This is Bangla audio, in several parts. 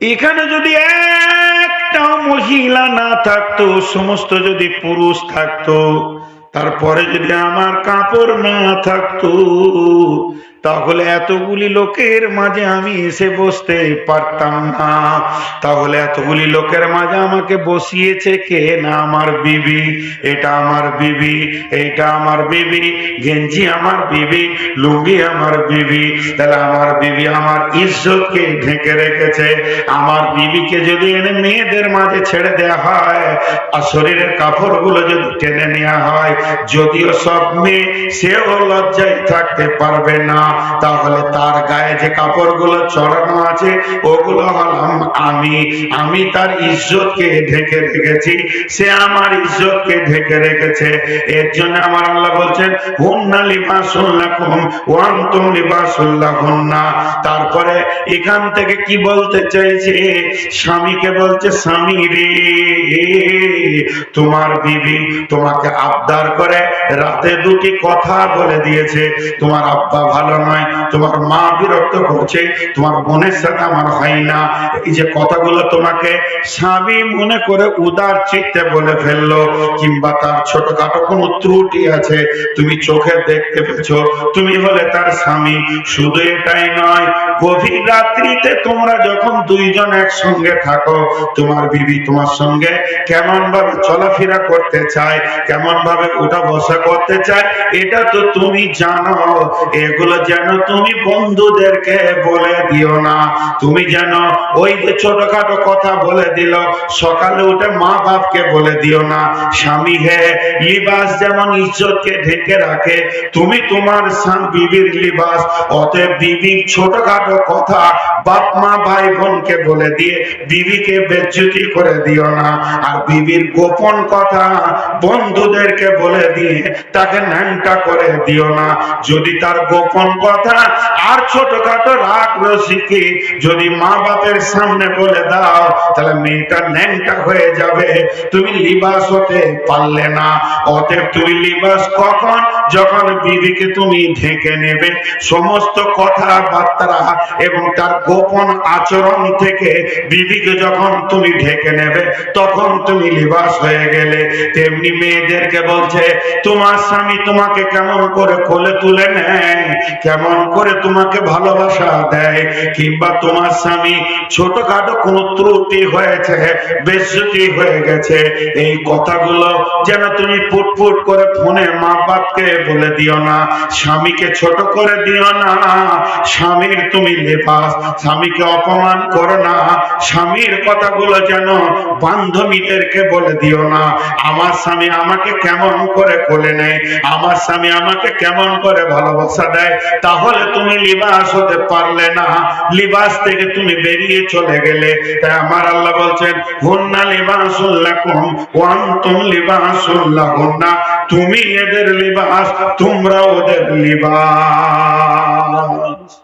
এখানে যদি একটাও মহিলা না থাকতো, সমস্ত যদি পুরুষ থাকতো, তারপরে যদি আমার কাপড় না থাকতো তাহলে এতগুলি লোকের মাঝে আমি এসে বসতে পারতাম না। তাহলে এতগুলি লোকের মাঝে আমাকে বসিয়েছে কে না আমার বিবি? এটা আমার বিবি, এইটা আমার বিবি, গেঞ্জি আমার বিবি, লুঙ্গি আমার বিবি। তাহলে আমার বিবি আমার ইজ্জতকে ঢেকে রেখেছে। আমার বিবিকে যদি এনে মেয়েদের মাঝে ছেড়ে দেওয়া হয়, আর শরীরের কাপড়গুলো যদি টেনে নেওয়া হয়, যদিও সব মেয়ে, সেও লজ্জায় থাকতে পারবে না। তাহলে তার গায়ে যে কাপড়গুলো চড়ানো আছে, ওগুলো হলাম আমি। আমি তার ইজ্জতকে ঢেকে রেখেছি, সে আমার ইজ্জতকে ঢেকে রেখেছে। এর জন্য আমার আল্লাহ বলছেন, হুন্না লিবাসুল্লাকুম ওয়ান্তুম লিবাসুল্লাহুন্না তারপরে এখান থেকে কি বলতে চাইছে? স্বামীকে বলছে, স্বামী রে, তোমার বিবি তোমাকে আবদার করে রাতে দুটি কথা বলে দিয়েছে। তোমার আব্বা ভালো নয়, তোমার মা বিরক্ত করছে, তোমার বোনের সাথে আমার হয় না। এই যে কথাগুলো তোমাকে স্বামী মনে করে উদার চিত্তে বলে ফেলল, কিংবা তার ছোটখাটো কোনো ত্রুটি আছে, তুমি চোখে দেখতে পেয়েছ, তুমি হলে তার স্বামী। শুধু এটাই নয়, গভীর রাত্রিতে তোমরা যখন দুইজন একসঙ্গে থাকো, তোমার বিবি তোমার সঙ্গে কেমন ভাবে চলাফেরা করতে চায় কেমন ভাবে উঠা বসা করতে চায়, এটা তো তুমি জানো। এগুলো যেন তুমি বন্ধুদেরকে বলে দিও না। তুমি যেন ওই যে ছোটখাটো কথা বলে দিল, সকালে উঠে মা বাপকে বলে দিও না। স্বামী হে, লিবাস যেমন ইজ্জতকে ঢেকে রাখে, তুমি তোমার বিবির লিবাস, অতএব বিবির ছোটখাটো কথা বাপ, মা, ভাই, বোনকে বলে দিয়ে বিবিকে বেজ্জুতি করে দিও না। আর বিবির গোপন কথা বন্ধুদেরকে বলে দিয়ে তাকে ন্যাংটা করে দিও না। যদি তার গোপন কথা আর ছোটখাটো রাগ রসিকি যদি মা বাপের সামনে বলে দাও, তাহলে মেয়েটা ন্যাংটা হয়ে যাবে। তুমি লিবাস হতে পারলে না। অতএব তুমি লিবাস কখন? যখন বিবিকে তুমি ঢেকে নেবে। সমস্ত কথাবার্তা এবং তার গোপন আচরণ থেকে বিবিকে যখন তুমি ঢেকে নেবে, তখন তুমি লিবাস হয়ে গেলে। তেমনি মেয়েদেরকে বলছে, তোমার স্বামী তোমাকে কেমন করে কোলে তুলে নেয়? কেমন করে তোমাকে ভালোবাসা দেয়, কিংবা তোমার স্বামী ছোটখাটো কোনো ত্রুটি হয়েছে, বেজ্জতি হয়ে গেছে, এই কথাগুলো যেন তুমি ফুটফুট করে ফোনে মা বাপকে বলে দিও না। স্বামীকে ছোট করে দিও না। স্বামীর তুমি লেপাস স্বামীকে অপমান করো না। স্বামীর কথাগুলো যেন বান্ধবীদেরকে বলে দিও না। আমার স্বামী আমাকে কেমন করে কোলে নেয়? আমার স্বামী আমাকে কেমন করে ভালোবাসা দেয়? তাহলে তুমি লিবাস হতে পারলে না। লিবাস থেকে তুমি বেরিয়ে চলে গেলে। তাই আমার আল্লাহ বলছেন, হুন্না লিবাসুল্লাকুম ওয়ান্তুম লিবাসুল্লাহুন্না তুমি এদের লিবাস, তোমরা ওদের লিবাস।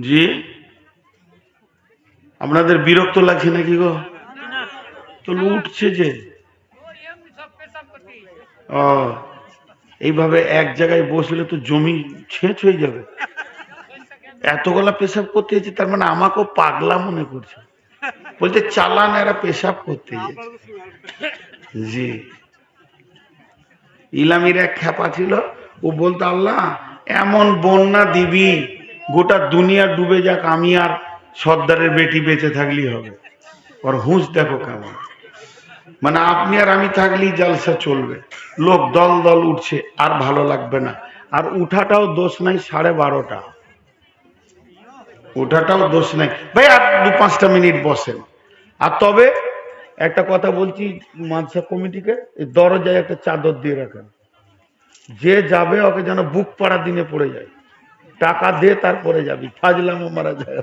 জি? আপনাদের বিরক্ত লাগছে নাকি গো? তো উঠছে যে। এইভাবে এক জায়গায় বসলে তো জমি ছেঁচ হয়ে যাবে। এতগুলা পেশাব করতে যেছে তার মানে আমাকেও পাগলা মনে করছে। বলতে চালান, এরা পেশাব করতে যেছে জি। ইলামির এক খ্যাপা ছিল, ও বলতো, আল্লাহ, এমন বন্যা দিবি, গোটা দুনিয়া ডুবে যাক, আমি আর সর্দারের বেটি বেঁচে থাকলেই হবে। ওর হুঁশ দেখো কেমন। মানে আপনি আর আমি থাকলেই জালসা চলবে। লোক দল দল উঠছে, আর ভালো লাগবে না। আর উঠাটাও দোষ নাই সাড়ে বারোটা। ওঠাটাও দোষ নাই। ভাই, আর দু পাঁচটা মিনিট বসেন। আর তবে একটা কথা বলছি মাদ্রাসা কমিটিকে দরজায় একটা চাদর দিয়ে রাখেন। যে যাবে, ওকে যেন বুক পাড়া দিনে পড়ে যায়। টাকা দে, তারপরে যাবি। ফাজলামো মারা যায়।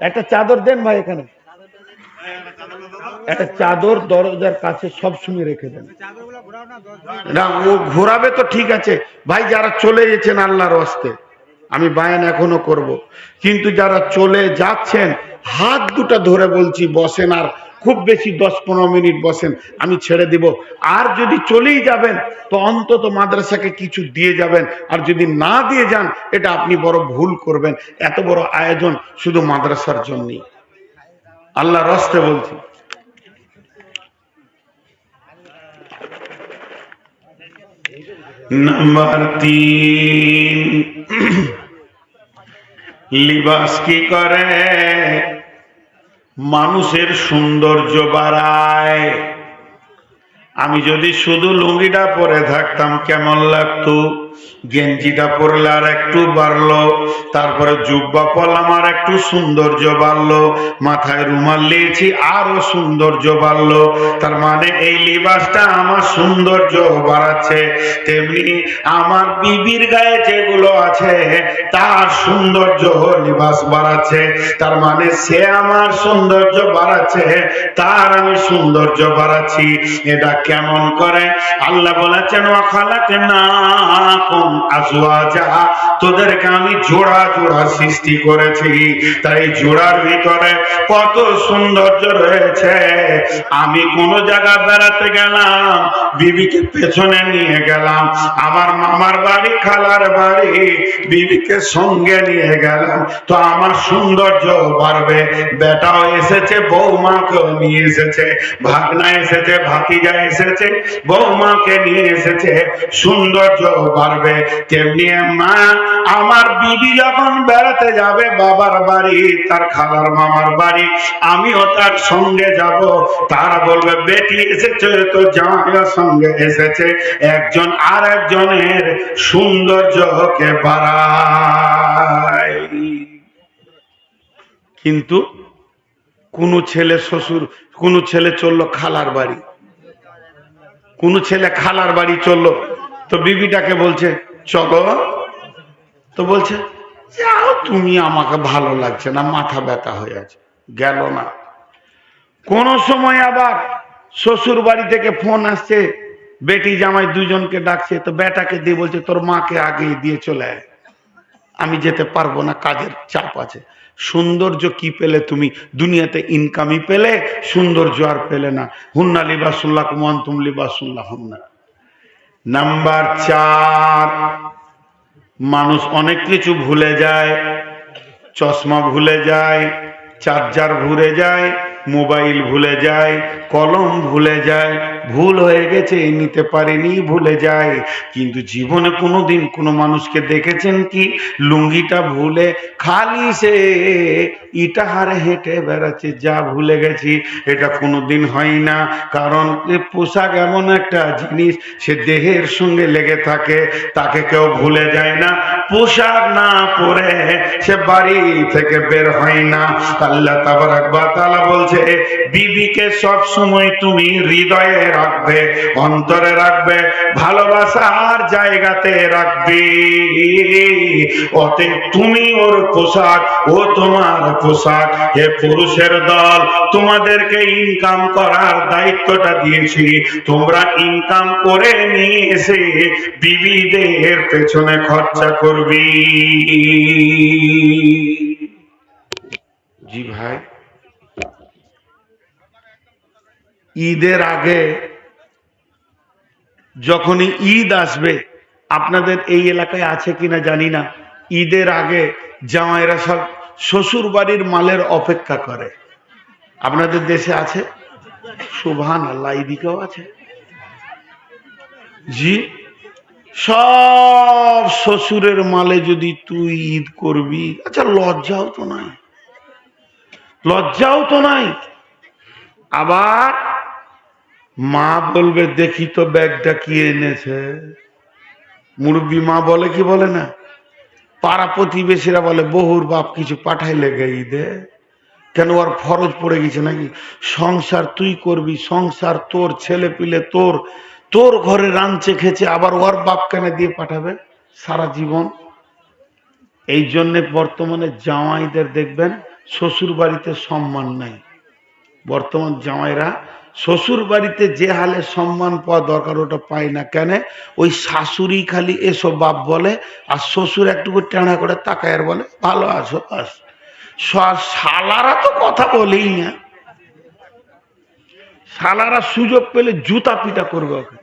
একটা চাদর দেন ভাই এখানে। একটা চাদর দরজার কাছে সবসময় রেখে দেন। না, ও ঘোরাবে তো ঠিক আছে। ভাই, যারা চলে গেছেন আল্লাহর হস্তে, আমি বায়ান এখনও করব। কিন্তু যারা চলে যাচ্ছেন, হাত দুটো ধরে বলছি, বসেন আর খুব বেশি দশ পনেরো মিনিট বসেন, আমি ছেড়ে দিব। আর যদি চলেই যাবেন, তো অন্তত মাদ্রাসাকে কিছু দিয়ে যাবেন। আর যদি না দিয়ে যান, এটা আপনি বড় ভুল করবেন। এত বড় আয়োজন শুধু মাদ্রাসার জন্যই। আল্লাহ রস্তে বলছি। নাম্বার তিন। লিবাস কি করে? মানুষের সৌন্দর্য বাড়ায়। আমি যদি শুধু লুঙ্গিটা পরে থাকতাম, কেমন লাগতো? গেঞ্জিটা পরলে আর একটু বাড়লো, তারপরে জুব্বা পরলাম আর একটু সৌন্দর্য বাড়লো, মাথায় রুমাল নিয়েছি আরও সৌন্দর্য বাড়লো, তার মানে এই লিবাসটা আমার সৌন্দর্য বাড়াচ্ছে। তেমনি আমার বিবির গায়ে যেগুলো আছে, তার সৌন্দর্য লিবাস বাড়াচ্ছে, তার মানে সে আমার সৌন্দর্য বাড়াচ্ছে, তার আমি সৌন্দর্য বাড়াচ্ছি। এটা কেমন করে? আল্লাহ বলেছেন খালাকে না তোদেরকে আমি জোড়া জোড়া সৃষ্টি করেছি। তাই জোড়ার ভিতরে কত সৌন্দর্য রয়েছে। আমি কোন জায়গা বেড়াতে গেলাম, বিবিকে পেছনে নিয়ে গেলাম। আমার মামার বাড়ি, খালার বাড়ি, বিবিকে সঙ্গে নিয়ে গেলাম। তো আমার সৌন্দর্য বাড়বে। বেটাও এসেছে, বৌমাকেও নিয়ে এসেছে, ভাগনা এসেছে, ভাতিজা এসেছে, বৌমাকে নিয়ে এসেছে। সৌন্দর্য বাড়বে। তেমনি মা, আমার বিবি যখন বেড়াতে যাবে বাবার বাড়ি, তার খালার মামার বাড়ি, আমিও তার সঙ্গে যাব। তারা বলবে, বেটি এসেছে তো জামাইয়ের সঙ্গে এসেছে। একজন আর একজনের সৌন্দর্যকে বাড়ায়। কিন্তু কোন ছেলে শ্বশুর, কোন ছেলে চলল খালার বাড়ি। কোন ছেলে খালার বাড়ি চলল তো বিবিটাকে বলছে চলো তো বলছে, যাও, তুমি আমাকে ভালো লাগছে না, মাথা ব্যথা হয়ে আছে, গেল না। কোন সময় আবার শ্বশুর বাড়ি থেকে ফোন আসছে, বেটি জামাই দুজনকে ডাকছে, তো বেটাকে দিয়ে বলছে, তোর মাকে আগে দিয়ে চলে আয়, আমি যেতে পারব না, কাজের চাপ আছে। সৌন্দর্য কি পেলে তুমি? দুনিয়াতে ইনকামই পেলে, সৌন্দর্য আর পেলে না। হুন্না লিবাসুল্লাহ কুমান তুম লিবাসুল্লাহ হুন্না নাম্বার চার, মানুষ অনেক কিছু ভুলে যায়, চশমা ভুলে যায়, চার্জার ভুলে যায়, মোবাইল ভুলে যায়, কলম ভুলে যায়। ভুল হয়ে গেছে নিতে পারেনি, ভুলে যায়। কিন্তু জীবনে কোনোদিন কোনো মানুষকে দেখেছেন কি? লুঙ্গিটা ভুলে খালি সে ইটা হারে হেঁটে বেড়াচ্ছে, যা ভুলে গেছি, এটা কোনোদিন হয় না। কারণ পোশাক এমন একটা জিনিস, সে দেহের সঙ্গে লেগে থাকে, তাকে কেউ ভুলে যায় না। পোশাক না পরে সে বাড়ি থেকে বের হয় না। আল্লাহ তাবারাক বা তাআলা বলছে, বিবিকে সব সময় তুমি হৃদয়ে রাখবে, অন্তরে রাখবে ভালোবাসার জায়গাতে রাখবে। অতএব তুমি ওর পোশাক, ও তোমার পোশাক। হে পুরুষের দল, তোমাদেরকে ইনকাম করার দায়িত্বটা দিয়েছি। তোমরা ইনকাম করে নিয়ে এসে বিবিদের পেছনে খরচা করবি। জি ভাই। ঈদের আগে যখনই ঈদ আসবে, আপনাদের এই এলাকায় আছে কিনা জানি না, ঈদের আগে জামাইরা সব শ্বশুর বাড়ির মালের অপেক্ষা করে। আপনাদের দেশে আছে? সুভান আল্লাহ এদিকেও আছে। জি, সব শ্বশুরের মালে যদি তুই ঈদ করবি আচ্ছা লজ্জাও তো নাই। লজ্জাও তো নাই। আবার মা বলবে, দেখি তো ব্যাগটা কি এনেছে। মুরব্বী মা বলে, কি বলে না? পাড়া প্রতিবেশীরা বলে বহুর বাপ কিছু পাঠাইলে গেই দে কেন ওর ফরজ পড়ে গেছে নাকি? সংসার তুই করবি, সংসার তোর, ছেলে পিলে তোর। তোর ঘরে রাঞ্চে খেছে আবার ওর বাপ কেন দিয়ে পাঠাবে সারা জীবন? এই জন্যে বর্তমানে জামাইদের দেখবেন শ্বশুর বাড়িতে সম্মান নাই। বর্তমান জামাইরা শ্বশুর বাড়িতে যে হালে সম্মান পাওয়া দরকার, ওটা পায় না। কেন? ওই শাশুড়ি খালি এসব বাপ বলে, আর শ্বশুর একটু টেঁড়া করে তাকায় বলে, ভালো আছো, বাস। শালারা তো কথা বলেই না। শালারা সুযোগ পেলে জুতা পিটা করবে ওকে।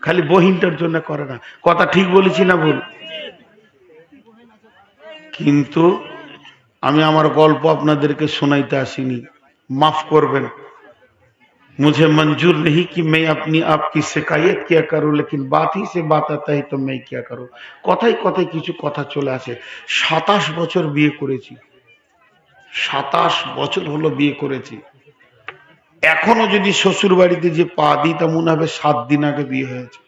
খালি বহিনটার জন্য করে না। কথা ঠিক বলেছি না ভুল? কিন্তু আমি আমার গল্প আপনাদেরকে শোনাইতে আসিনি। মাফ করবেন। मुझे मंजूर नहीं कि मैं अपनी आपकी शिकायत क्या करूं लेकिन बात ही से बात आता है तो मैं क्या करूं কথাই কথাই কিছু কথা চলে আসে সাতাশ বছর বিয়ে করেছি সাতাশ বছর হলো বিয়ে করেছি এখনো যদি শ্বশুর বাড়িতে যে পা দিই তা মনে হবে সাত দিন আগে বিয়ে হয়েছে